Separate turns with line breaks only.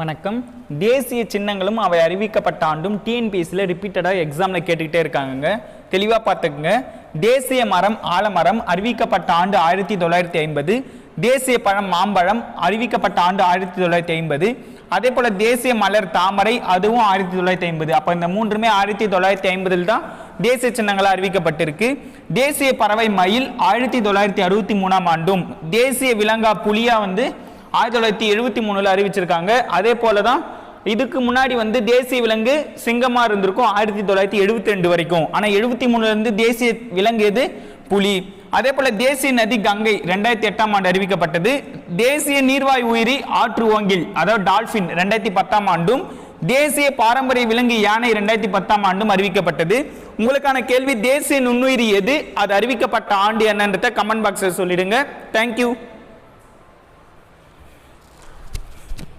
வணக்கம். தேசிய சின்னங்களும் அவை அறிவிக்கப்பட்ட ஆண்டும் டிஎன்பிஎஸ்சியில் ரிப்பீட்டடாக எக்ஸாமில் கேட்டுக்கிட்டே இருக்காங்கங்க. தெளிவாக பார்த்துக்குங்க. தேசிய மரம் ஆலமரம் அறிவிக்கப்பட்ட ஆண்டு ஆயிரத்தி தொள்ளாயிரத்தி ஐம்பது. தேசிய பழம் மாம்பழம் அறிவிக்கப்பட்ட ஆண்டு ஆயிரத்தி தொள்ளாயிரத்தி ஐம்பது. அதே போல் தேசிய மலர் தாமரை அதுவும் ஆயிரத்தி தொள்ளாயிரத்தி ஐம்பது. அப்போ இந்த மூன்றுமே ஆயிரத்தி தொள்ளாயிரத்தி ஐம்பதில் தான் தேசிய சின்னங்களாக அறிவிக்கப்பட்டிருக்கு. தேசிய பறவை மயில் ஆயிரத்தி தொள்ளாயிரத்தி அறுபத்தி மூணாம் ஆண்டும். தேசிய விலங்கா புலியா வந்து ஆயிரத்தி தொள்ளாயிரத்தி எழுபத்தி மூணுல அறிவிச்சிருக்காங்க. அதே போல தான் இதுக்கு முன்னாடி வந்து தேசிய விலங்கு சிங்கமா இருந்திருக்கும் ஆயிரத்தி தொள்ளாயிரத்தி எழுபத்தி ரெண்டு வரைக்கும். ஆனா எழுபத்தி மூணுல இருந்து தேசிய விலங்கு எது? புலி. அதே போல தேசிய நதி கங்கை ரெண்டாயிரத்தி எட்டாம் ஆண்டு அறிவிக்கப்பட்டது. தேசிய நீர்வாய் உயிரி ஆற்று ஓங்கில் அதாவது டால்பின் ரெண்டாயிரத்தி பத்தாம் ஆண்டும். தேசிய பாரம்பரிய விலங்கு யானை ரெண்டாயிரத்தி பத்தாம் ஆண்டும் அறிவிக்கப்பட்டது. உங்களுக்கான கேள்வி தேசிய நுண்ணுயிரி எது? அது அறிவிக்கப்பட்ட ஆண்டு என்னன்றத கமெண்ட் பாக்ஸில் சொல்லிடுங்க. தேங்க்யூ